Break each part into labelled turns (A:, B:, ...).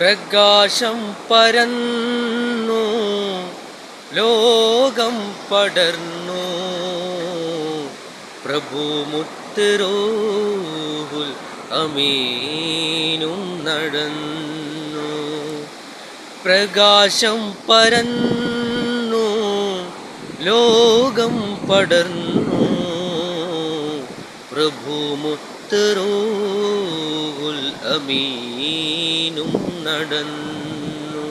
A: പ്രകാശം പരന്നു ലോകം പടർന്നു. പ്രഭു മുത്തരോഹുൽ അമീനും നടന്നു. പ്രകാശം പരന്നു ലോകം പടർന്നു. പ്രഭു മുത്തരോഹുൽ അമീനും നടന്നു.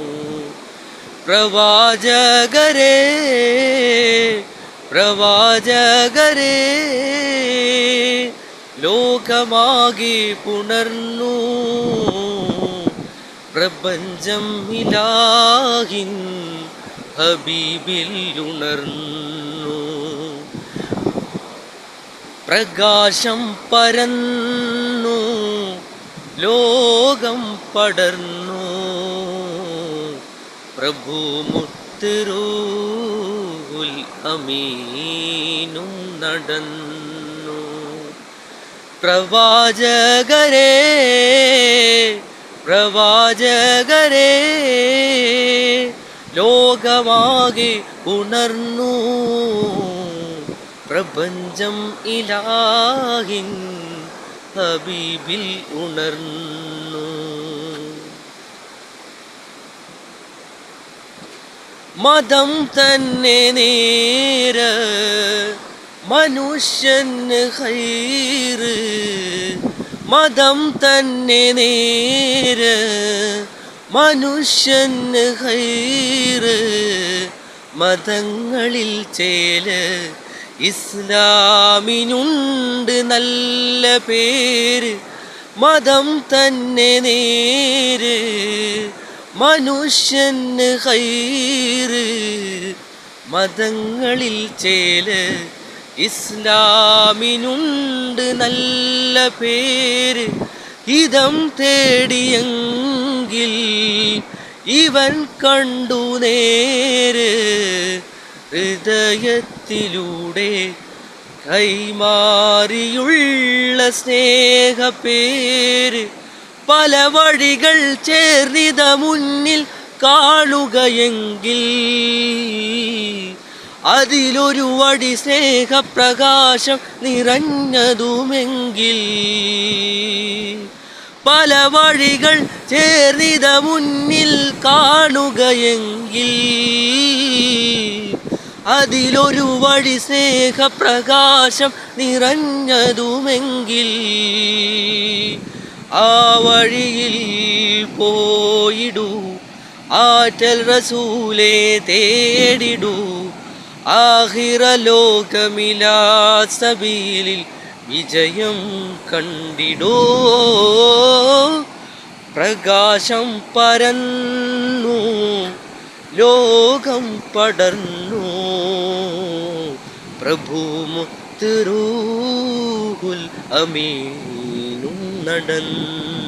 A: പ്രവാചകരെ പ്രവാചകരെ ലോകമാകെ പുണർന്നു. പ്രപഞ്ചം ഇലാഹിൻ ഹബീബിൽ ഉണർന്നു. പ്രകാശം പരന്നു ലോകം പടർന്നു. പ്രഭു മുത്തുരൂൽ അമീനും നടന്നു. പ്രവാചകരെ പ്രവാചകരെ ലോകമാകെ ഉണർന്നു. പ്രപഞ്ചം ഇലാഹിൻ ഹബീബിൽ ഉണർന്നു. മതം തന്നെ നേര മനുഷ്യന് ഹൈറ്. മതം തന്നെ നേര മനുഷ്യന് ഹൈറ്. മതങ്ങളിൽ ചേൽ ഇസ്ലാമിനുണ്ട് നല്ല പേര്. മതം തന്നെ നേര്. മനുഷ്യന് ഹൈറ് മതങ്ങളിൽ ചേൽ ഇസ്ലാമിനുണ്ട് നല്ല പേര്. ഇതം തേടിയെങ്കിൽ ഇവൻ കണ്ടു നേര്. ഹൃദയത്തിലൂടെ കൈമാറിയുള്ള സ്നേഹപ്പേര് പല വഴികൾ ചേർന്നിത മുന്നിൽ കാണുകയെങ്കിൽ അതിലൊരു വടി സ്നേഹപ്രകാശം നിറഞ്ഞതുമെങ്കിൽ പല വഴികൾ ചേർന്നിത മുന്നിൽ കാണുകയെങ്കിൽ അതിലൊരു വഴി സ്നേഹപ്രകാശം നിറഞ്ഞതുമെങ്കിൽ ആ വഴിയിൽ പോയിടൂ. ആറ്റൽ റസൂലെ തേടിടൂ. ആഹിറ ലോകമിലാ സബീലിൽ വിജയം കണ്ടിടൂ. പ്രകാശം പരന്നു ലോകം പടർന്നു. പ്രഭു മുത്തിറൂഹുൽ അമീനും. നടന്നു